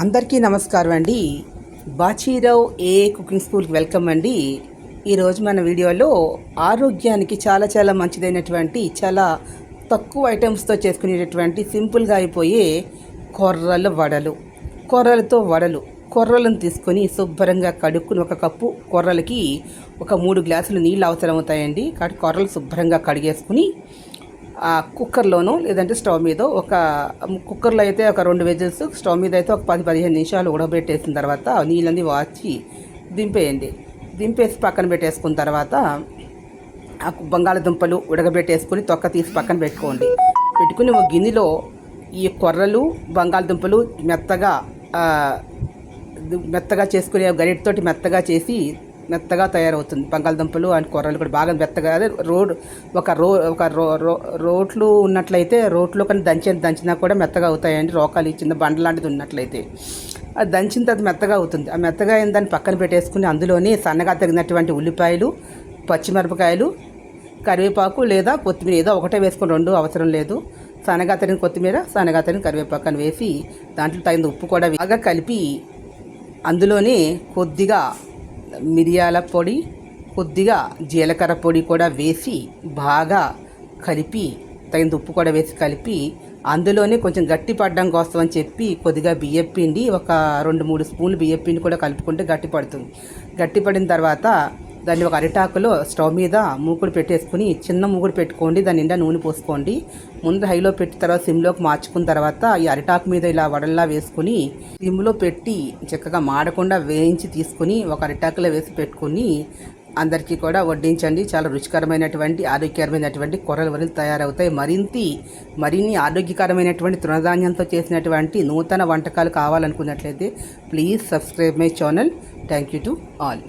అందరికీ నమస్కారం అండి. బాచీరావు ఏ కుకింగ్ స్కూల్కి వెల్కమ్ అండి. ఈరోజు మన వీడియోలో ఆరోగ్యానికి చాలా చాలా మంచిదైనటువంటి చాలా తక్కువ ఐటమ్స్తో చేసుకునేటటువంటి సింపుల్గా అయిపోయే కొర్రల వడలు. కొర్రలతో వడలు. కొర్రలను తీసుకొని శుభ్రంగా కడుక్కుని ఒక కప్పు కొర్రలకి ఒక మూడు గ్లాసులు నీళ్ళు అవసరం అవుతాయండి కాబట్టి కొర్రలు శుభ్రంగా కడిగేసుకుని కుక్కర్లోనూ లేదంటే స్టవ్ మీద ఒక కుక్కర్లో అయితే ఒక రెండు వెజిల్స్ స్టవ్ మీద అయితే ఒక పది పదిహేను నిమిషాలు ఉడకబెట్టేసిన తర్వాత నీళ్ళని వాచి దింపేయండి. దింపేసి పక్కన పెట్టేసుకున్న తర్వాత ఆ బంగాళదుంపలు ఉడకబెట్టేసుకొని తొక్క తీసి పక్కన పెట్టుకోండి. పెట్టుకుని ఒక గిన్నెలో ఈ కొర్రలు బంగాళదుంపలు మెత్తగా మెత్తగా చేసుకునే గరిటతోటి మెత్తగా చేసి మెత్తగా తయారవుతుంది. బంగాళదుంపలు అండ్ కూరలు కూడా బాగా మెత్తగా అదే రోడ్ ఒక రో ఒక రో రో రోట్లు ఉన్నట్లయితే రోట్లో కానీ దంచి దంచినా కూడా మెత్తగా అవుతాయండి. రోకాలు చిన్న బండ లాంటిది ఉన్నట్లయితే. అది దంచిన తర్వాత మెత్తగా అవుతుంది. ఆ మెత్తగా అయిన దాన్ని పక్కన పెట్టేసుకుని అందులోని సన్నగా తగినటువంటి ఉల్లిపాయలు పచ్చిమిరపకాయలు కరివేపాకు లేదా కొత్తిమీర ఏదో ఒకటే వేసుకొని రెండు అవసరం లేదు. సన్నగా తరిగిన కొత్తిమీర సన్నగా తరిగిన కరివేపాకు అని వేసి దాంట్లో తగిన ఉప్పు కూడా బాగా కలిపి అందులోనే కొద్దిగా మిరియాల పొడి కొద్దిగా జీలకర్ర పొడి కూడా వేసి బాగా కలిపి తగిన ఉప్పు కూడా వేసి కలిపి అందులోనే కొంచెం గట్టి పడడం కోసం అని చెప్పి కొద్దిగా బియ్యం పిండి ఒక రెండు మూడు స్పూన్లు బియ్యం పిండి కూడా కలుపుకుంటే గట్టి పడుతుంది. గట్టి పడిన తర్వాత దాన్ని ఒక అరిటాకులో స్టవ్ మీద మూకుడు పెట్టేసుకుని చిన్న మూకుడు పెట్టుకోండి దాని నిండా నూనె పోసుకోండి. ముందు హైలో పెట్టి తర్వాత సిమ్లోకి మార్చుకున్న తర్వాత ఈ అరిటాకు మీద ఇలా వడల్లా వేసుకుని సిమ్లో పెట్టి చక్కగా మాడకుండా వేయించి తీసుకుని ఒక అరిటాకులో వేసి పెట్టుకుని అందరికీ కూడా వడ్డించండి. చాలా రుచికరమైనటువంటి ఆరోగ్యకరమైనటువంటి కూరలు వరలు తయారవుతాయి. మరింత మరిన్ని ఆరోగ్యకరమైనటువంటి తృణధాన్యంతో చేసినటువంటి నూతన వంటకాలు కావాలనుకున్నట్లయితే please subscribe my channel. Thank you to all.